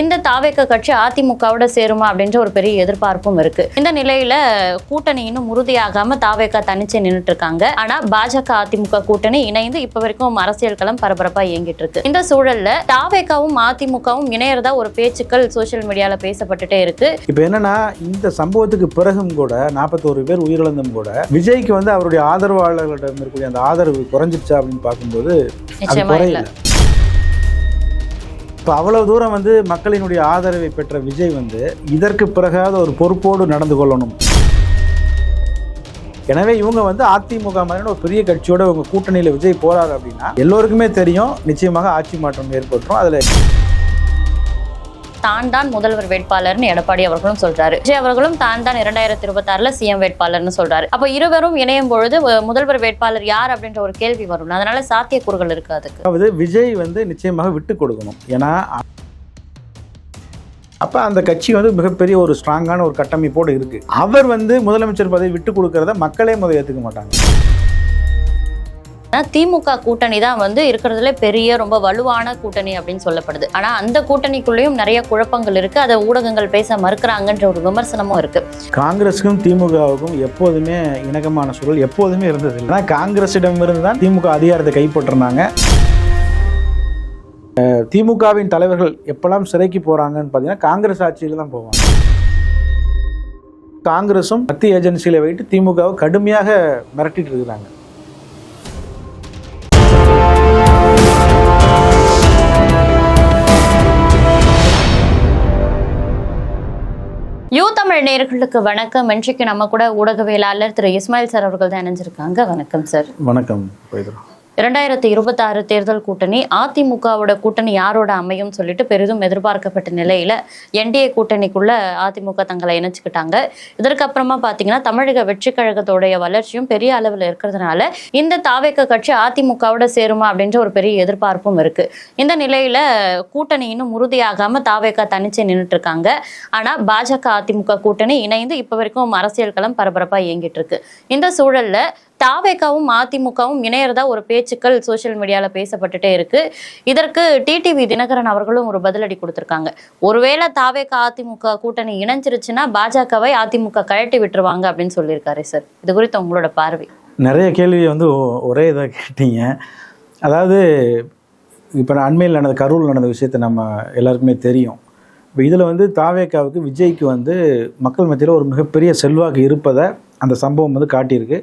இந்த தாவேக்க கட்சி அதிமுகவோட சேருமா அப்படின்ற ஒரு பெரிய எதிர்பார்ப்பும் இருக்கு. இந்த நிலையில கூட்டணி இன்னும் உறுதியாகாம தாவேக்கா தனிச்சு நின்னுட்டு இருக்காங்க ஆனா பாஜக அதிமுக கூட்டணி இணைந்து இப்ப வரைக்கும் அரசியல் களம் பரபரப்பா இயங்கிட்டு இருக்கு. இந்த சூழல்ல தாவேக்காவும் அதிமுகவும் இணையறதா ஒரு பேச்சுக்கள் சோஷியல் மீடியால பேசப்பட்டுட்டே இருக்கு. இப்போ என்னன்னா இந்த சம்பவத்துக்கு பிறகும் கூட நாற்பத்தோரு பேர் உயிரிழந்தும் கூட விஜய்க்கு வந்து அவருடைய ஆதரவாளர்களிடம் இருக்கக்கூடிய அந்த ஆதரவு குறைஞ்சிருச்சா அப்படின்னு பார்க்கும்போது நிச்சயமா இல்ல. இப்போ அவ்வளோ தூரம் வந்து மக்களினுடைய ஆதரவை பெற்ற விஜய் வந்து இதற்கு பிறகாவது ஒரு பொறுப்போடு நடந்து கொள்ளணும். எனவே இவங்க வந்து அதிமுக மாதிரியான ஒரு பெரிய கட்சியோட இவங்க கூட்டணியில் விஜய் போகிறாரு அப்படின்னா எல்லோருக்குமே தெரியும். நிச்சயமாக ஆட்சி மாற்றம் ஏற்பட்டுரும். அதில் தான் தான் முதல்வர் வேட்பாளர்னு எடப்பாடி அவர்களும் சொல்றாரு. விஜய் அவர்களும் தான் தான் இரண்டாயிரத்தி இருபத்தி சிஎம் வேட்பாளர்னு சொல்றாரு. அப்ப இருவரும் இணையும் பொழுது முதல்வர் வேட்பாளர் யார் அப்படின்ற ஒரு கேள்வி வரும். அதனால சாத்தியக்கூறுகள் இருக்கு அதுக்கு. அதாவது விஜய் வந்து நிச்சயமாக விட்டு கொடுக்கணும். ஏன்னா அப்போ அந்த கட்சி வந்து மிகப்பெரிய ஒரு ஸ்ட்ராங்கான ஒரு கட்டமைப்போடு இருக்குது அவர் வந்து முதலமைச்சர் பதவி விட்டு கொடுக்கறத மக்களே முதல் ஏற்றுக்க மாட்டாங்க. திமுக கூட்டணி தான் வந்து இருக்கிறதுல பெரிய ரொம்ப வலுவான கூட்டணி அப்படின்னு சொல்லப்படுது. ஆனால் அந்த கூட்டணிக்குள்ளேயும் நிறைய குழப்பங்கள் இருக்கு. அதை ஊடகங்கள் பேச மறுக்கிறாங்கன்ற ஒரு விமர்சனமும் இருக்கு. காங்கிரஸுக்கும் திமுகவுக்கும் எப்போதுமே இணக்கமான சூழல் எப்போதுமே இருந்தது இல்லை காங்கிரஸிடம் காங்கிரஸிடமிருந்து தான் திமுக அதிகாரத்தை கைப்பற்றினாங்க திமுகவின் தலைவர்கள் எப்பெல்லாம் சிறைக்கு போகிறாங்கன்னு பார்த்தீங்கன்னா காங்கிரஸ் ஆட்சியில் தான் போவாங்க. காங்கிரஸும் மத்திய ஏஜென்சியில் வைத்து திமுகவை கடுமையாக மிரட்டிட்டு இருக்கிறாங்க. தமிழ் நேயர்களுக்கு வணக்கம். இன்றைக்கு நம்ம கூட ஊடகவியலாளர் திரு இஸ்மாயில் சார் அவர்கள் தான் இணைஞ்சிருக்காங்க. வணக்கம் சார். வணக்கம் இரண்டாயிரத்தி இருபத்தாறு தேர்தல் கூட்டணி அதிமுகவோட கூட்டணி யாரோட அமையும் சொல்லிட்டு பெரிதும் எதிர்பார்க்கப்பட்ட நிலையில என்டிஏ கூட்டணிக்குள்ள அதிமுக தங்களை இணைச்சுக்கிட்டாங்க. இதற்கப்புறமா பாத்தீங்கன்னா தமிழக வெற்றி கழகத்தோடைய வளர்ச்சியும் பெரிய அளவில் இருக்கிறதுனால இந்த தாவேக்க கட்சி அதிமுகவோட சேருமா அப்படின்ற ஒரு பெரிய எதிர்பார்ப்பும் இருக்கு. இந்த நிலையில கூட்டணி இன்னும் உறுதியாகாம தாவேக்கா தனிச்சு நின்றுட்டு இருக்காங்க ஆனா பாஜக அதிமுக கூட்டணி இணைந்து இப்ப வரைக்கும் அரசியல் களம் பரபரப்பா இயங்கிட்டு இருக்கு இந்த சூழல்ல தாவேக்காவும் அதிமுகவும் இணையறதா ஒரு பேச்சுக்கள் சோஷியல் மீடியால பேசப்பட்டுட்டே இருக்கு. இதற்கு டிடிவி தினகரன் அவர்களும் ஒரு பதிலடி கொடுத்திருக்காங்க. ஒருவேளை தாவேக்கா அதிமுக கூட்டணி இணைஞ்சிருச்சுன்னா பாஜகவை அதிமுக கழட்டி விட்டுருவாங்க அப்படின்னு சொல்லியிருக்காரு சார். இது குறித்து உங்களோட பார்வை. நிறைய கேள்வியை வந்து ஒரே இதாக கேட்டீங்க. அதாவது இப்போ அண்மையில் நடந்த கரூரில் நடந்த விஷயத்தை நம்ம எல்லாருக்குமே தெரியும். இப்போ இதில் வந்து தாவேக்காவுக்கு விஜய்க்கு வந்து மக்கள் மத்தியில் ஒரு மிகப்பெரிய செல்வாக்கு இருப்பதை அந்த சம்பவம் வந்து காட்டியிருக்கு.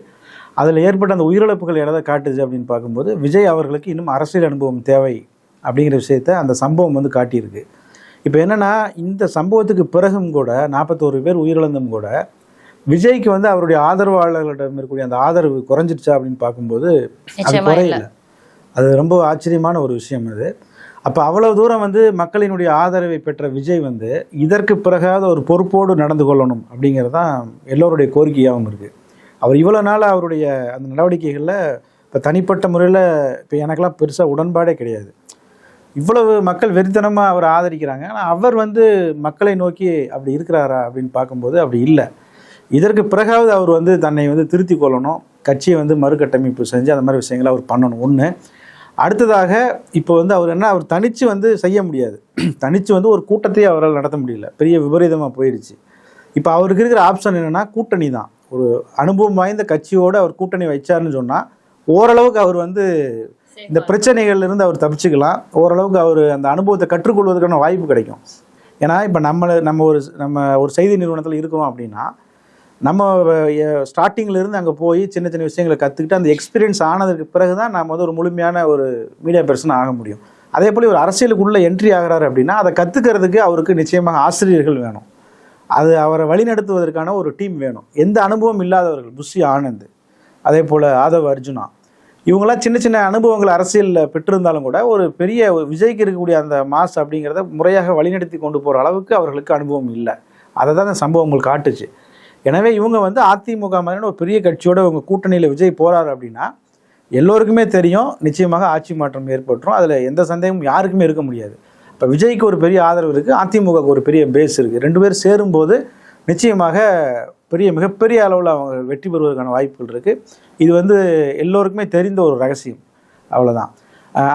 அதில் ஏற்பட்ட அந்த உயிரிழப்புகள் எதை காட்டுது அப்படின்னு பார்க்கும்போது விஜய் அவர்களுக்கு இன்னும் அரசியல் அனுபவம் தேவை அப்படிங்கிற விஷயத்தை அந்த சம்பவம் வந்து காட்டியிருக்கு. இப்போ என்னென்னா இந்த சம்பவத்துக்கு பிறகும் கூட நாற்பத்தோரு பேர் உயிரிழந்தும் கூட விஜய்க்கு வந்து அவருடைய ஆதரவாளர்களிடம் இருக்கக்கூடிய அந்த ஆதரவு குறைஞ்சிருச்சா அப்படின்னு பார்க்கும்போது அது. குறையல. அது ரொம்ப ஆச்சரியமான ஒரு விஷயம் அது. அப்போ அவ்வளவு தூரம் வந்து மக்களினுடைய ஆதரவை பெற்ற விஜய் வந்து இதற்கு பிறகாவது ஒரு பொறுப்போடு நடந்து கொள்ளணும் அப்படிங்கிறது தான் எல்லோருடைய கோரிக்கையாகவும் இருக்குது அவர் இவ்வளோ நாள் அவருடைய அந்த நடவடிக்கைகளில் இப்போ தனிப்பட்ட முறையில் இப்போ எனக்கெல்லாம் பெருசாக உடன்பாடே கிடையாது. இவ்வளவு மக்கள் வெறித்தனமாக அவர் ஆதரிக்கிறாங்க. ஆனால் அவர் வந்து மக்களை நோக்கி அப்படி இருக்கிறாரா அப்படின்னு பார்க்கும்போது அப்படி இல்லை. இதற்கு பிறகாவது அவர் வந்து தன்னை வந்து திருத்தி கொள்ளணும். கட்சியை வந்து மறுகட்டமைப்பு செஞ்சு அந்த மாதிரி விஷயங்களை அவர் பண்ணணும். ஒன்று அடுத்ததாக இப்போ வந்து அவர் என்ன அவர் தனித்து வந்து செய்ய முடியாது. தனித்து வந்து ஒரு கூட்டத்தையே அவரால் நடத்த முடியல. பெரிய விபரீதமாக போயிடுச்சு இப்போ அவருக்கு இருக்கிற ஆப்ஷன் என்னென்னா கூட்டணி தான் ஒரு அனுபவம் வாய்ந்த கட்சியோடு அவர் கூட்டணி வச்சாருன்னு சொன்னால் ஓரளவுக்கு அவர் வந்து இந்த பிரச்சனைகள்ல இருந்து அவர் தப்பிச்சுக்கலாம். ஓரளவுக்கு அவர் அந்த அனுபவத்தை கற்றுக்கொள்வதற்கான வாய்ப்பு கிடைக்கும். ஏன்னா இப்போ நம்ம நம்ம ஒரு நம்ம ஒரு செய்தி நிறுவனத்தில் இருக்கோம் அப்படின்னா நம்ம ஸ்டார்டிங்கில் இருந்து அங்கே போய் சின்ன சின்ன விஷயங்களை கற்றுக்கிட்டு அந்த எக்ஸ்பீரியன்ஸ் ஆனதுக்கு பிறகு தான் நம்ம வந்து ஒரு முழுமையான ஒரு மீடியா பர்சன் ஆக முடியும். அதே போல் ஒரு அரசியலுக்குள்ளே என்ட்ரி ஆகிறாரு அப்படின்னா அதை கற்றுக்கிறதுக்கு அவருக்கு நிச்சயமாக ஆசிரியர்கள் வேணும். அது அவரை வழிநடத்துவதற்கான ஒரு டீம் வேணும். எந்த அனுபவம் இல்லாதவர்கள் புஷி ஆனந்த் அதே போல் ஆதவ் அர்ஜுனா இவங்கெல்லாம் சின்ன சின்ன அனுபவங்கள் அரசியலில் பெற்றிருந்தாலும் கூட ஒரு பெரிய விஜய்க்கு இருக்கக்கூடிய அந்த மாஸ் அப்படிங்கிறத முறையாக வழிநடத்தி கொண்டு போகிற அளவுக்கு அவர்களுக்கு அனுபவம் இல்லை. அதை தான் அந்த சம்பவங்கள் காட்டுச்சு. எனவே இவங்க வந்து அதிமுக மாதிரியான ஒரு பெரிய கட்சியோட இவங்க கூட்டணியில் விஜய் போகிறாரு அப்படின்னா எல்லோருக்குமே தெரியும் நிச்சயமாக ஆட்சி மாற்றம் ஏற்பட்டுரும். அதில் எந்த சந்தேகமும் யாருக்குமே இருக்க முடியாது. இப்போ விஜய்க்கு ஒரு பெரிய ஆதரவு இருக்குது அதிமுகவுக்கு ஒரு பெரிய பேஸ் இருக்குது ரெண்டு பேர் சேரும்போது நிச்சயமாக பெரிய மிகப்பெரிய அளவில் அவங்க வெற்றி பெறுவதற்கான வாய்ப்புகள் இருக்குது இது வந்து எல்லோருக்குமே தெரிந்த ஒரு ரகசியம். அவ்வளோதான்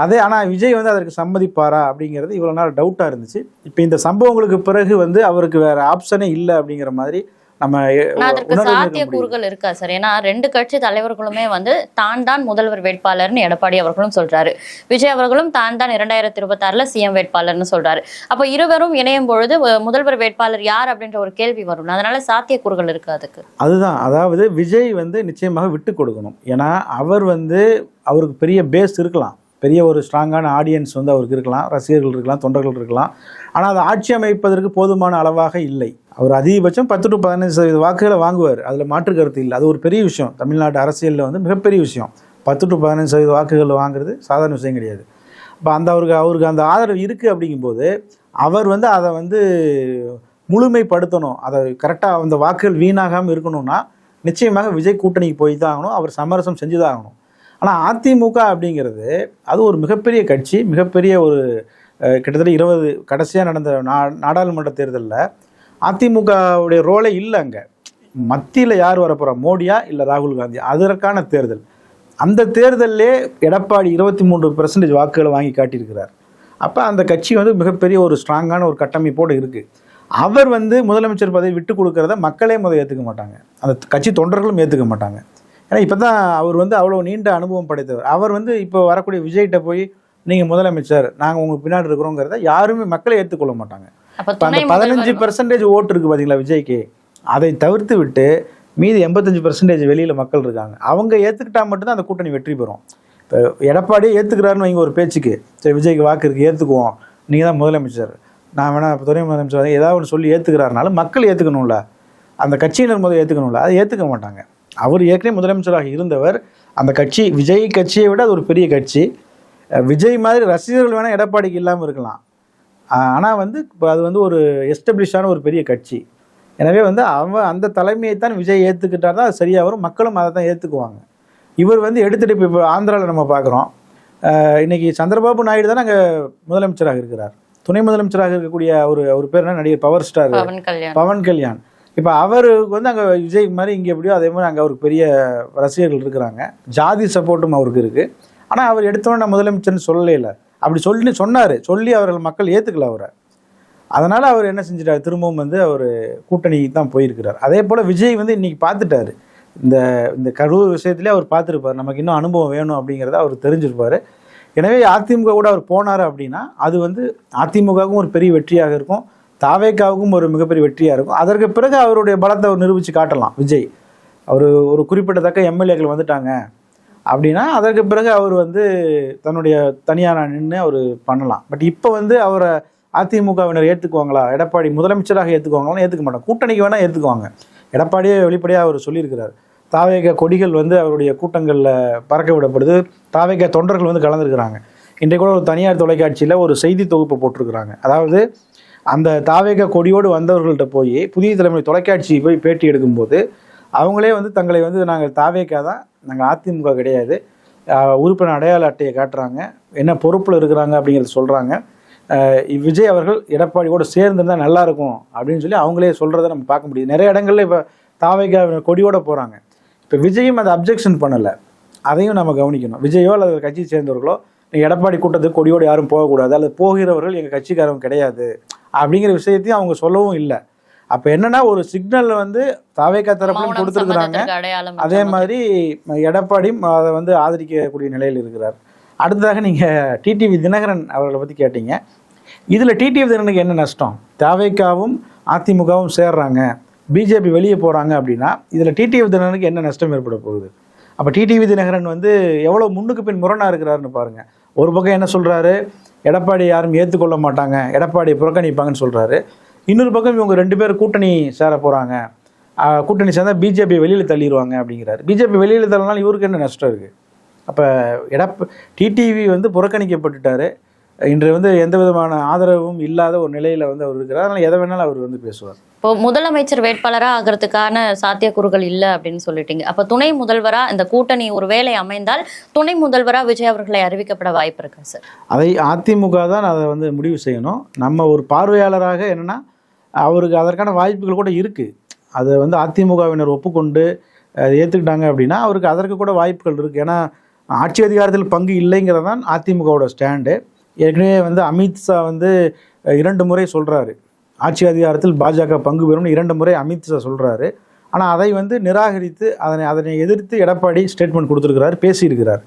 அதே ஆனால் விஜய் வந்து அதற்கு சம்மதிப்பாரா அப்படிங்கிறது இவ்வளோ நாள் டவுட்டாக இருந்துச்சு. இப்போ இந்த சம்பவங்களுக்கு பிறகு வந்து அவருக்கு வேறு ஆப்ஷனே இல்லை அப்படிங்கிற மாதிரி நம்ம அதற்கு உணர்ந்து இருக்க சார்? ஏன்னா ரெண்டு கட்சி தலைவர்களுமே வந்து தான் தான் முதல்வர் வேட்பாளர்னு எடப்பாடி அவர்களும் சொல்றாரு. விஜய் அவர்களும் தான் தான் இரண்டாயிரத்தி இருபத்தாறுல சிஎம் வேட்பாளர்னு சொல்றாரு. அப்போ இருவரும் இணையும் பொழுது முதல்வர் வேட்பாளர் யார் அப்படின்ற ஒரு கேள்வி வரும். அதனால சாத்திய கூறுகள் இருக்கு அதுக்கு? அதுதான். அதாவது விஜய் வந்து நிச்சயமாக விட்டு கொடுக்கணும். ஏன்னா அவர் வந்து அவருக்கு பெரிய பேஸ் இருக்கலாம். பெரிய ஒரு ஸ்ட்ராங்கான ஆடியன்ஸ் வந்து அவருக்கு இருக்கலாம் ரசிகர்கள் இருக்கலாம் தொண்டர்கள் இருக்கலாம். ஆனால் அதை ஆட்சி அமைப்பதற்கு போதுமான அளவாக இல்லை. அவர் அதிகபட்சம் பத்து டு பதினஞ்சு சதவீத வாக்குகளை வாங்குவார். அதில் மாற்று கருத்து இல்லை. அது ஒரு பெரிய விஷயம். தமிழ்நாட்டு அரசியலில் வந்து மிகப்பெரிய விஷயம். பத்து டு பதினஞ்சு சதவீத வாக்குகள் வாங்குறது சாதாரண விஷயம் கிடையாது. இப்போ அந்த அவருக்கு அவருக்கு அந்த ஆதரவு இருக்குது அப்படிங்கும்போது அவர் வந்து அதை வந்து முழுமைப்படுத்தணும். அதை கரெக்டாக அந்த வாக்குகள் வீணாகாமல் இருக்கணும்னா நிச்சயமாக விஜய் கூட்டணிக்கு போய் தான் ஆகணும். அவர் சமரசம் செஞ்சு தான் ஆகணும். ஆனால் அதிமுக அப்படிங்கிறது அது ஒரு மிகப்பெரிய கட்சி மிகப்பெரிய ஒரு கிட்டத்தட்ட இருபது கடைசியாக நடந்த நா நாடாளுமன்ற தேர்தலில் அதிமுகவுடைய ரோலே இல்லை அங்கே. மத்தியில் யார் வரப்போகிறா மோடியா இல்லை ராகுல் காந்தி? அதற்கான தேர்தல். அந்த தேர்தலிலே எடப்பாடி இருபத்தி மூன்று பெர்சன்டேஜ் வாக்குகளை வாங்கி காட்டியிருக்கிறார். அப்போ அந்த கட்சி வந்து மிகப்பெரிய ஒரு ஸ்ட்ராங்கான ஒரு கட்டமைப்போடு இருக்குது அவர் வந்து முதலமைச்சர் பதவி விட்டு கொடுக்கறத மக்களே முதல் ஏற்றுக்க மாட்டாங்க. அந்த கட்சி தொண்டர்களும் ஏற்றுக்க மாட்டாங்க. ஏன்னா இப்போ தான் அவர் வந்து அவ்வளோ நீண்ட அனுபவம் படைத்தவர். அவர் வந்து இப்போ வரக்கூடிய விஜய்கிட்ட போய் நீங்கள் முதலமைச்சர் நாங்கள் உங்களுக்கு பின்னாடி இருக்கிறோங்கிறத யாருமே மக்களை ஏற்றுக்கொள்ள மாட்டாங்க. இப்போ அந்த பதினஞ்சு பர்சன்டேஜ் ஓட்டு இருக்குது பார்த்தீங்களா விஜய்க்கு? அதை தவிர்த்து விட்டு மீதி எண்பத்தஞ்சு பர்சன்டேஜ் வெளியில் மக்கள் இருக்காங்க. அவங்க ஏற்றுக்கிட்டா மட்டும்தான் அந்த கூட்டணி வெற்றி பெறும். இப்போ எடப்பாடியே ஏற்றுக்கிறாருன்னு வைங்க ஒரு பேச்சுக்கு. சரி விஜய்க்கு வாக்கு இருக்குது ஏற்றுக்குவோம் நீங்கள் தான் முதலமைச்சர். நான் வேணா இப்போ துணை முதலமைச்சர் ஏதாவது ஒன்று சொல்லி ஏற்றுக்கிறாருனாலும் மக்கள் ஏற்றுக்கணும்ல அந்த கட்சியினர் முதல் ஏற்றுக்கணும்ல அதை ஏற்றுக்க மாட்டாங்க. அவர் ஏற்கனவே முதலமைச்சராக இருந்தவர். அந்த கட்சி விஜய் கட்சியை விட அது ஒரு பெரிய கட்சி. விஜய் மாதிரி ரசிகர்கள் வேணால் எடப்பாடிக்கு இல்லாமல் இருக்கலாம். ஆனால் வந்து இப்போ அது வந்து ஒரு எஸ்டப்ளிஷான ஒரு பெரிய கட்சி. எனவே வந்து அவன் அந்த தலைமையை தான் விஜய் ஏற்றுக்கிட்டால் தான் அது சரியாக வரும். மக்களும் அதை தான் ஏற்றுக்குவாங்க இவர் வந்து எடுத்துகிட்டு இப்போ இப்போ ஆந்திராவில் நம்ம பார்க்குறோம். இன்னைக்கு சந்திரபாபு நாயுடு தான் அங்கே முதலமைச்சராக இருக்கிறார். துணை முதலமைச்சராக இருக்கக்கூடிய ஒரு ஒரு பேர் என்ன? நடிகர் பவர் ஸ்டார். பவன் கல்யாண். பவன் கல்யாண். இப்போ அவருக்கு வந்து அங்கே விஜய் மாதிரி இங்கே எப்படியோ அதே மாதிரி அங்கே அவருக்கு பெரிய ரசிகர்கள் இருக்கிறாங்க. ஜாதி சப்போர்ட்டும் அவருக்கு இருக்குது ஆனால் அவர் எடுத்தோன்னே முதலமைச்சர்னு சொல்லவே இல்லை அப்படி சொல்லி சொன்னார். சொல்லி அவர்கள் மக்கள் ஏற்றுக்கல அவரை. அதனால் அவர் என்ன செஞ்சிட்டார்? திரும்பவும் வந்து அவர் கூட்டணிக்கு தான் போயிருக்கிறார். அதே போல் விஜய் வந்து இன்றைக்கி பார்த்துட்டாரு. இந்த இந்த கரூர் விஷயத்திலே அவர் பார்த்துருப்பார். நமக்கு இன்னும் அனுபவம் வேணும் அப்படிங்கிறத அவர் தெரிஞ்சிருப்பார். எனவே அதிமுக கூட அவர் போனார் அப்படின்னா அது வந்து அதிமுகவுக்கும் ஒரு பெரிய வெற்றியாக இருக்கும். தாவேக்காவுக்கும் ஒரு மிகப்பெரிய வெற்றியாக இருக்கும். அதற்கு பிறகு அவருடைய பலத்தை அவர் நிரூபித்து காட்டலாம் விஜய். அவர் ஒரு குறிப்பிடத்தக்க எம்எல்ஏக்கள் வந்துட்டாங்க அப்படின்னா அதற்கு பிறகு அவர் வந்து தன்னுடைய தனியாக நின்று அவர் பண்ணலாம். பட் இப்போ வந்து அவரை அதிமுகவினர் ஏற்றுக்குவாங்களா எடப்பாடி முதலமைச்சராக ஏற்றுக்குவாங்களா ஏற்றுக்க மாட்டாங்க. கூட்டணிக்கு வேணால் ஏற்றுக்குவாங்க எடப்பாடியே வெளிப்படையாக அவர் சொல்லியிருக்கிறார். தாவேக கொடிகள் வந்து அவருடைய கூட்டங்களில் பறக்க விடப்படுது. தாவேக தொண்டர்கள் வந்து கலந்துருக்கிறாங்க. இன்றைக்கு கூட ஒரு தனியார் தொலைக்காட்சியில் ஒரு செய்தி தொகுப்பு போட்டிருக்கிறாங்க. அதாவது அந்த தாவேக கொடியோடு வந்தவர்கள்ட்ட போய் புதிய தலைமுறை தொலைக்காட்சி போய் பேட்டி எடுக்கும்போது அவங்களே வந்து தங்களை வந்து நாங்கள் தாவேக்கா தான் நாங்கள் அதிமுக கிடையாது. உறுப்பினர் அடையாள அட்டையை காட்டுறாங்க. என்ன பொறுப்பில் இருக்கிறாங்க அப்படிங்கிறத சொல்கிறாங்க விஜய் அவர்கள் எடப்பாடியோடு சேர்ந்துருந்தா நல்லாயிருக்கும் அப்படின்னு சொல்லி அவங்களே சொல்கிறத நம்ம பார்க்க முடியுது. நிறைய இடங்கள்ல இப்போ தாவேக்கா கொடியோட போகிறாங்க இப்போ விஜயும் அதை அப்ஜெக்ஷன் பண்ணலை. அதையும் நம்ம கவனிக்கணும். விஜயோ அல்லது கட்சியை சேர்ந்தவர்களோ எடப்பாடி கூட்டத்துக்கு கொடியோடு யாரும் போகக்கூடாது. அல்லது போகிறவர்கள் எங்கள் கட்சிக்காரங்க கிடையாது. அப்படிங்கிற விஷயத்தையும் அவங்க சொல்லவும் இல்லை. அப்போ என்னன்னா ஒரு சிக்னல் வந்து தாவேக்கா தரப்புலையும் கொடுத்துருக்குறாங்க. அதே மாதிரி எடப்பாடியும் அதை வந்து ஆதரிக்கக்கூடிய நிலையில் இருக்கிறார். அடுத்ததாக நீங்கள் டிடிவி தினகரன் அவர்களை பற்றி கேட்டீங்க. இதில் டிடிவி தினகரனுக்கு என்ன நஷ்டம்? தாவேக்காவும் அதிமுகவும் சேர்றாங்க. பிஜேபி வெளியே போகிறாங்க அப்படின்னா இதில் டிடிவி தினகரனுக்கு என்ன நஷ்டம் ஏற்பட போகுது? அப்போ டிடிவி தினகரன் வந்து எவ்வளோ முன்னுக்கு பின் முரணாக இருக்கிறாருன்னு பாருங்கள் ஒரு பக்கம் என்ன சொல்கிறாரு எடப்பாடி யாரும் ஏற்றுக்கொள்ள மாட்டாங்க. எடப்பாடியை புறக்கணிப்பாங்கன்னு சொல்கிறாரு இன்னொரு பக்கம் இவங்க ரெண்டு பேர் கூட்டணி சேர போகிறாங்க கூட்டணி சேர்ந்தால் பிஜேபி வெளியில் தள்ளிடுவாங்க அப்படிங்கிறாரு. பிஜேபி வெளியில் தள்ளனால இவருக்கு என்ன நஷ்டம் இருக்குது அப்போ எடப்ப டிடிவி வந்து புறக்கணிக்கப்பட்டுட்டாரு. இன்று வந்து எந்த விதமான ஆதரவும் இல்லாத ஒரு நிலையில் வந்து அவர் இருக்கிறார். அதனால் எதை வேணாலும் அவர் வந்து பேசுவார். இப்போ முதலமைச்சர் வேட்பாளராக ஆகிறதுக்கான சாத்தியக்கூறுகள் இல்லை அப்படின்னு சொல்லிட்டீங்க. அப்போ துணை முதல்வராக இந்த கூட்டணி ஒரு வேலை அமைந்தால் துணை முதல்வராக விஜய் அவர்களை அறிவிக்கப்பட வாய்ப்பு இருக்கா சார் அதை அதிமுக தான் அதை வந்து முடிவு செய்யணும். நம்ம ஒரு பார்வையாளராக என்னென்னா அவருக்கு அதற்கான வாய்ப்புகள் கூட இருக்குது அதை வந்து அதிமுகவினர் ஒப்புக்கொண்டு அதை ஏற்றுக்கிட்டாங்க அப்படின்னா அவருக்கு அதற்கு கூட வாய்ப்புகள் இருக்குது ஏன்னா ஆட்சி அதிகாரத்தில் பங்கு இல்லைங்கிறது தான் அதிமுகவோட ஸ்டாண்டு. ஏற்கனவே வந்து அமித்ஷா வந்து இரண்டு முறை சொல்கிறாரு ஆட்சி அதிகாரத்தில் பாஜக பங்கு பெறும்னு இரண்டு முறை அமித்ஷா சொல்கிறாரு ஆனால் அதை வந்து நிராகரித்து அதனை அதனை எதிர்த்து எடப்பாடி ஸ்டேட்மெண்ட் கொடுத்துருக்கிறார் பேசியிருக்கிறார்.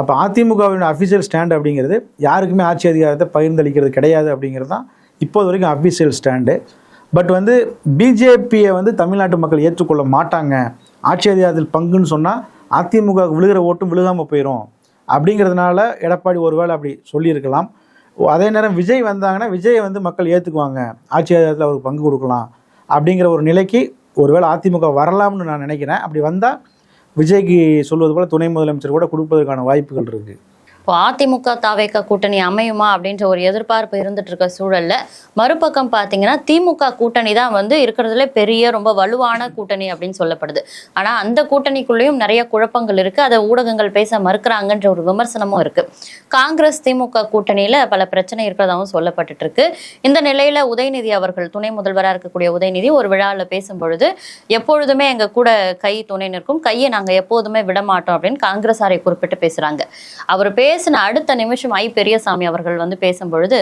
அப்போ அதிமுகவின் அஃபிஷியல் ஸ்டாண்ட் அப்படிங்கிறது யாருக்குமே ஆட்சி அதிகாரத்தை பகிர்ந்தளிக்கிறது கிடையாது அப்படிங்கிறது தான் இப்போது வரைக்கும் அஃபிஷியல் ஸ்டாண்டு பட் வந்து பிஜேபியை வந்து தமிழ்நாட்டு மக்கள் ஏற்றுக்கொள்ள மாட்டாங்க. ஆட்சி அதிகாரத்தில் பங்குன்னு சொன்னால் அதிமுக விழுகிற ஓட்டும் விழுகாமல் போயிடும் அப்படிங்கிறதுனால எடப்பாடி ஒருவேளை அப்படி சொல்லியிருக்கலாம். அதே நேரம் விஜய் வந்தாங்கன்னா விஜயை வந்து மக்கள் ஏற்றுக்குவாங்க ஆட்சி அதிகாரத்தில் அவருக்கு பங்கு கொடுக்கலாம். அப்படிங்கிற ஒரு நிலைக்கு ஒருவேளை அதிமுக வரலாம்னு நான் நினைக்கிறேன். அப்படி வந்தால் விஜய்க்கு சொல்வது போல் துணை முதலமைச்சர் கூட கொடுப்பதற்கான வாய்ப்புகள் இருக்குது இப்போ அதிமுக தாவேக கூட்டணி அமையுமா அப்படின்ற ஒரு எதிர்பார்ப்பு இருந்துட்டு இருக்க சூழல்ல மறுபக்கம் பார்த்தீங்கன்னா திமுக கூட்டணி தான் வந்து இருக்கிறதுல பெரிய ரொம்ப வலுவான கூட்டணி அப்படின்னு சொல்லப்படுது. ஆனா அந்த கூட்டணிக்குள்ளேயும் நிறைய குழப்பங்கள் இருக்கு. அதை ஊடகங்கள் பேச மறுக்கிறாங்கன்ற ஒரு விமர்சனமும் இருக்கு. காங்கிரஸ் திமுக கூட்டணியில பல பிரச்சனை இருக்கிறதாவும் சொல்லப்பட்டுட்டு இருக்கு இந்த நிலையில உதயநிதி அவர்கள் துணை முதல்வராக இருக்கக்கூடிய உதயநிதி ஒரு விழாவில் பேசும்பொழுது எப்பொழுதுமே எங்க கூட கை துணை நிற்கும் கையை நாங்கள் எப்போதுமே விட மாட்டோம் அப்படின்னு காங்கிரஸாரை குறிப்பிட்டு பேசுறாங்க. அவர் பேசின அடுத்த நிமிஷம் ஐ பெரியசாமி அவர்கள் வந்து பேசும்பொழுது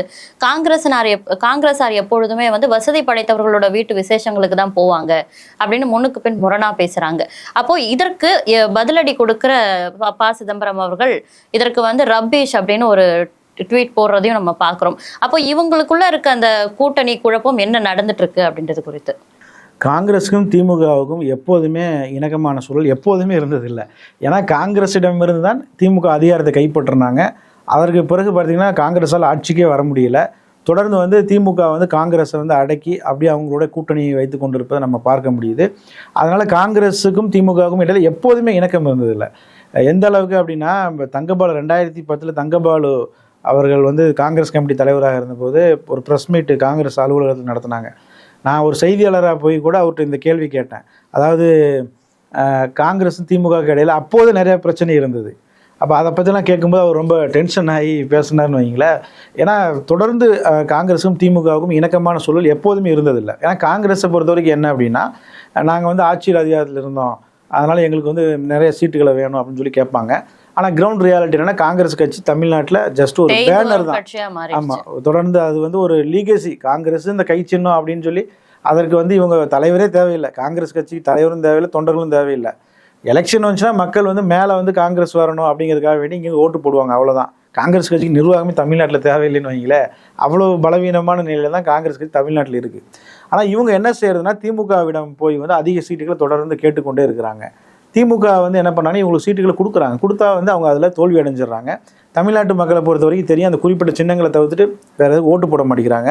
காங்கிரஸ்னார் காங்கிரஸார் எப்பொழுதுமே வந்து வசதி படைத்தவர்களோட வீட்டு விசேஷங்களுக்கு தான் போவாங்க அப்படின்னு முன்னுக்கு பின் முரணா பேசுறாங்க. அப்போ இதற்கு பதிலடி கொடுக்கிற பா ப சிதம்பரம் அவர்கள் இதற்கு வந்து ரப்பீஷ் அப்படின்னு ஒரு ட்வீட் போடுறதையும் நம்ம பார்க்குறோம் அப்போ இவங்களுக்குள்ள இருக்க அந்த கூட்டணி குழப்பம் என்ன நடந்துட்டு இருக்கு அப்படின்றது குறித்து. காங்கிரஸுக்கும் திமுகவுக்கும் எப்போதுமே இணக்கமான சூழல் எப்போதுமே இருந்ததில்லை. ஏன்னா காங்கிரஸிடமிருந்து தான் திமுக அதிகாரத்தை கைப்பற்றினாங்க. அதற்கு பிறகு பார்த்தீங்கன்னா காங்கிரஸால் ஆட்சிக்கே வர முடியல. தொடர்ந்து வந்து திமுக வந்து காங்கிரஸை வந்து அடக்கி அப்படியே அவங்களோட கூட்டணியை வைத்து கொண்டிருப்பதை நம்ம பார்க்க முடியுது. அதனால் காங்கிரஸுக்கும் திமுகவுக்கும் இடையில எப்போதுமே இணக்கம் இருந்ததில்லை. எந்த அளவுக்கு அப்படின்னா தங்கபாலு ரெண்டாயிரத்தி பத்தில் தங்கபாலு அவர்கள் வந்து காங்கிரஸ் கமிட்டி தலைவராக இருந்தபோது ஒரு ப்ரெஸ் மீட்டு காங்கிரஸ் அலுவலகத்தில் நடத்தினாங்க. நான் ஒரு செய்தியாளராக போய் கூட அவர்கிட்ட இந்த கேள்வி கேட்டேன். அதாவது காங்கிரஸும் திமுக இடையில் அப்போது நிறைய பிரச்சனை இருந்தது. அப்போ அதை பற்றிலாம் கேட்கும்போது அவர் ரொம்ப டென்ஷன் ஆகி பேசினார்னு வைங்களேன். ஏன்னா தொடர்ந்து காங்கிரஸும் திமுகவுக்கும் இணக்கமான சூழல் எப்போதுமே இருந்ததில்லை. ஏன்னா காங்கிரஸை பொறுத்த வரைக்கும் என்ன அப்படின்னா நாங்கள் வந்து ஆட்சியில் அதிகாரத்தில் இருந்தோம். அதனால் எங்களுக்கு வந்து நிறைய சீட்டுகளை வேணும் அப்படின்னு சொல்லி கேட்பாங்க. ஆனால் கிரவுண்ட் ரியாலிட்டி என்னன்னா காங்கிரஸ் கட்சி தமிழ்நாட்டில் ஜஸ்ட் ஒரு பேனர் தான். ஆமாம் தொடர்ந்து அது வந்து ஒரு லீகசி காங்கிரஸ் இந்த கை சின்னம் அப்படின்னு சொல்லி அதற்கு வந்து இவங்க தலைவரே தேவையில்லை. காங்கிரஸ் கட்சிக்கு தலைவரும் தேவையில்லை தொண்டர்களும் தேவையில்லை. எலெக்ஷன் வந்துச்சுன்னா மக்கள் வந்து மேலே வந்து காங்கிரஸ் வரணும் அப்படிங்கிறதுக்காக வேண்டி இங்கே ஓட்டு போடுவாங்க. அவ்வளோதான் காங்கிரஸ் கட்சிக்கு நிர்வாகமே தமிழ்நாட்டில் தேவையில்லைன்னு வைங்களேன் அவ்வளோ பலவீனமான நிலையில தான் காங்கிரஸ் கட்சி தமிழ்நாட்டில் இருக்குது ஆனால் இவங்க என்ன செய்யறதுன்னா திமுகவிடம் போய் வந்து அதிக சீட்டுகளை தொடர்ந்து கேட்டுக்கொண்டே இருக்கிறாங்க. திமுக வந்து என்ன பண்ணாங்கன்னா இவங்களுக்கு சீட்டுகளை கொடுக்குறாங்க. கொடுத்தா வந்து அவங்க அதில் தோல்வி அடைஞ்சிடுறாங்க. தமிழ்நாட்டு மக்களை பொறுத்த வரைக்கும் தெரியும் அந்த குறிப்பிட்ட சின்னங்களை தவிர்த்துட்டு வேறு எதுவும் ஓட்டு போட மாட்டேங்கிறாங்க.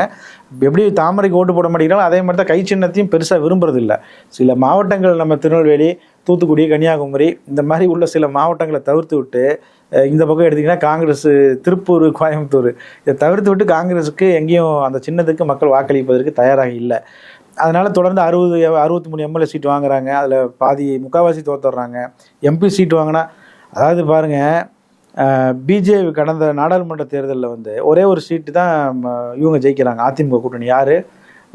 எப்படி தாமரைக்கு ஓட்டு போட மாட்டேங்கிறாங்க அதே மாதிரி தான் கை சின்னத்தையும் பெருசாக விரும்புறதில்ல. சில மாவட்டங்கள் நம்ம திருநெல்வேலி தூத்துக்குடி கன்னியாகுமரி இந்த மாதிரி உள்ள சில மாவட்டங்களை தவிர்த்து விட்டு இந்த பக்கம் எடுத்திங்கன்னா காங்கிரஸ் திருப்பூர் கோயம்புத்தூர் இதை தவிர்த்து விட்டு காங்கிரஸுக்கு எங்கேயும் அந்த சின்னத்துக்கு மக்கள் வாக்களிப்பதற்கு தயாராக இல்லை. அதனால் தொடர்ந்து அறுபது அறுபத்தி மூணு எம்எல்ஏ சீட் வாங்குறாங்க. அதில் பாதி முக்கால்வாசி தோத்துடுறாங்க எம்பி சீட் வாங்கினா அதாவது பாருங்கள் பிஜேபி கடந்த நாடாளுமன்ற தேர்தலில் வந்து ஒரே ஒரு சீட்டு தான் ம, இவங்க ஜெயிக்கிறாங்க. அதிமுக கூட்டணி. யார்?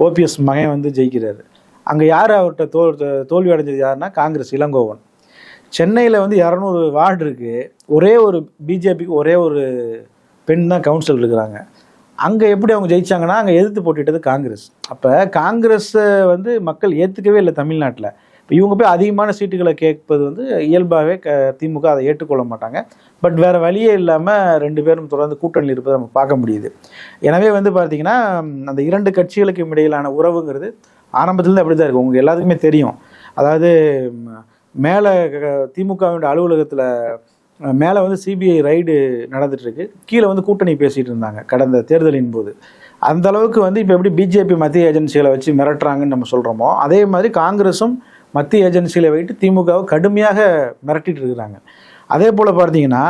ஓபிஎஸ் மகன் வந்து ஜெயிக்கிறாரு. அங்கே யார் அவர்கிட்ட தோ தோல்வி அடைஞ்சது யாருன்னா காங்கிரஸ் இளங்கோவன். சென்னையில் வந்து இரநூறு வார்டு இருக்குது ஒரே ஒரு பிஜேபிக்கு ஒரே ஒரு பெண் தான் கவுன்சில் இருக்கிறாங்க. அங்கே எப்படி அவங்க ஜெயிச்சாங்கன்னா அங்கே எதிர்த்து போட்டிட்டது காங்கிரஸ். அப்போ காங்கிரஸை வந்து மக்கள் ஏற்றுக்கவே இல்லை தமிழ்நாட்டில். இப்போ இவங்க போய் அதிகமான சீட்டுகளை கேட்பது வந்து இயல்பாகவே க திமுக அதை ஏற்றுக்கொள்ள மாட்டாங்க. பட் வேறு வழியே இல்லாமல் ரெண்டு பேரும் தொடர்ந்து கூட்டணியில் இருப்பதை நம்ம பார்க்க முடியுது. எனவே வந்து பார்த்திங்கன்னா அந்த இரண்டு கட்சிகளுக்கும் இடையிலான உறவுங்கிறது ஆரம்பத்துலேருந்து அப்படி தான் இருக்கும் உங்களுக்கு எல்லாத்துக்குமே தெரியும். அதாவது மேலே திமுகவினுடைய அலுவலகத்தில் மேலே வந்து சிபிஐ ரைடு நடந்துட்டுருக்கு. கீழே வந்து கூட்டணி பேசிகிட்டு இருந்தாங்க கடந்த தேர்தலின் போது. அந்த அளவுக்கு வந்து இப்போ எப்படி பிஜேபி மத்திய ஏஜென்சிகளை வச்சு மிரட்டுறாங்கன்னு நம்ம சொல்கிறோமோ அதே மாதிரி காங்கிரஸும் மத்திய ஏஜென்சிகளை வைத்து திமுகவை கடுமையாக மிரட்டிட்டு இருக்கிறாங்க. அதே போல் பார்த்தீங்கன்னா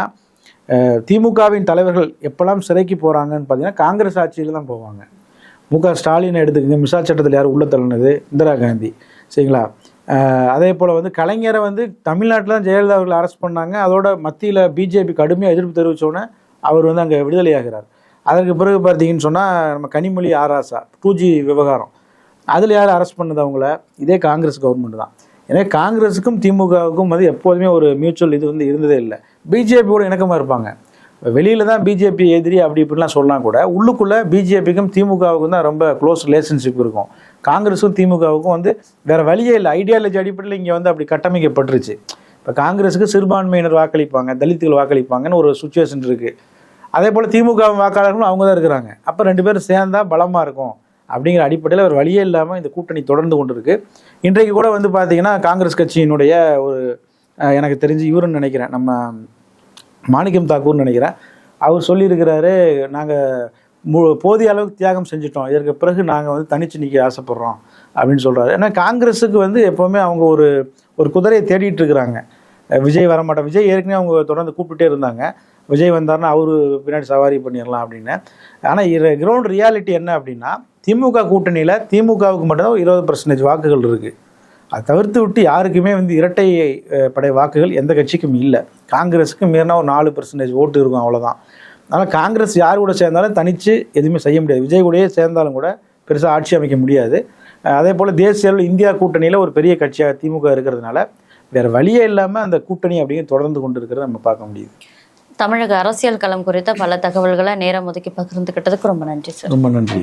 திமுகவின் தலைவர்கள் எப்பெல்லாம் சிறைக்கு போகிறாங்கன்னு பார்த்தீங்கன்னா காங்கிரஸ் ஆட்சியில் தான் போவாங்க. மு க ஸ்டாலினை எடுத்துக்கங்க மிசா சட்டத்தில் யார் உள்ள தள்ளினது? இந்திரா காந்தி. சரிங்களா? அதே போல் வந்து கலைஞரை வந்து தமிழ்நாட்டில் தான் ஜெயலலிதா அவர்கள் அரெஸ்ட் பண்ணாங்க. அதோட மத்தியில் பிஜேபி கடுமையாக எதிர்ப்பு தெரிவித்தோடனே அவர் வந்து அங்கே விடுதலையாகிறார். அதற்கு பிறகு பார்த்தீங்கன்னு சொன்னால் நம்ம கனிமொழி ஆராசா டூ ஜி விவகாரம். அதில் யார் அரெஸ்ட் பண்ணது அவங்கள? இதே காங்கிரஸ் கவர்மெண்ட் தான். எனவே காங்கிரஸுக்கும் திமுகவுக்கும் வந்து எப்போதுமே ஒரு மியூச்சுவல் இது வந்து இருந்ததே இல்லை. பிஜேபியோட இணக்கமாக இருப்பாங்க. வெளியில் தான் பிஜேபி எதிரி அப்படி இப்படிலாம் சொல்லலாம் கூட உள்ளுக்குள்ளே பிஜேபிக்கும் திமுகவுக்கும் தான் ரொம்ப க்ளோஸ் ரிலேஷன்ஷிப் இருக்கும். காங்கிரஸும் திமுகவுக்கும் வந்து வேறு வழியே இல்லை. ஐடியாலஜி அடிப்படையில் இங்கே வந்து அப்படி கட்டமைக்கப்பட்டுருச்சு. இப்போ காங்கிரஸுக்கு சிறுபான்மையினர் வாக்களிப்பாங்க தலித்துகள் வாக்களிப்பாங்கன்னு ஒரு சுச்சுவேஷன் இருக்குது அதே போல் திமுக வாக்காளர்களும் அவங்க தான் இருக்கிறாங்க. அப்போ ரெண்டு பேரும் சேர்ந்தா பலமாக இருக்கும். அப்படிங்கிற அடிப்படையில் ஒரு வழியே இல்லாமல் இந்த கூட்டணி தொடர்ந்து கொண்டு இருக்கு இன்றைக்கு கூட வந்து பார்த்தீங்கன்னா காங்கிரஸ் கட்சியினுடைய ஒரு எனக்கு தெரிஞ்சு இவருன்னு நினைக்கிறேன். நம்ம மாணிக்கம் தாக்கூர்னு நினைக்கிறேன். அவர் சொல்லியிருக்கிறாரு நாங்கள் மு போதிய அளவுக்கு தியாகம் செஞ்சுட்டோம். இதற்கு பிறகு நாங்கள் வந்து தனிச்சு நிற்க ஆசைப்பட்றோம். அப்படின்னு சொல்கிறாரு ஏன்னா காங்கிரஸுக்கு வந்து எப்போவுமே அவங்க ஒரு ஒரு குதிரையை தேடிட்டு இருக்கிறாங்க. விஜய் வரமாட்டான் விஜய் ஏற்கனவே அவங்க தொடர்ந்து கூப்பிட்டே இருந்தாங்க. விஜய் வந்தாருன்னா அவரு பின்னாடி சவாரி பண்ணிடலாம் அப்படின்னு. ஆனால் கிரவுண்ட் ரியாலிட்டி என்ன அப்படின்னா திமுக கூட்டணியில் திமுகவுக்கு மட்டும்தான் ஒரு இருபது பர்சன்டேஜ் வாக்குகள் இருக்குது அதை தவிர்த்து விட்டு யாருக்குமே வந்து இரட்டை படை வாக்குகள் எந்த கட்சிக்கும் இல்லை. காங்கிரஸுக்கு மீறினா ஒரு நாலு பர்சன்டேஜ் ஓட்டு இருக்கும் அவ்வளோதான் அதனால் காங்கிரஸ் யார் கூட சேர்ந்தாலும் தனித்து எதுவுமே செய்ய முடியாது. விஜய் கூடயே சேர்ந்தாலும் கூட பெருசாக ஆட்சி அமைக்க முடியாது. அதே போல் தேசிய அளவில் இந்தியா கூட்டணியில் ஒரு பெரிய கட்சியாக திமுக இருக்கிறதுனால வேறு வழியே இல்லாமல் அந்த கூட்டணி அப்படிங்கிறது தொடர்ந்து கொண்டு இருக்கிறத நம்ம பார்க்க முடியுது. தமிழக அரசியல் களம் குறித்த பல தகவல்களை நேரம் ஒதுக்கி பகிர்ந்துக்கிட்டதுக்கு ரொம்ப நன்றி சார். ரொம்ப நன்றி.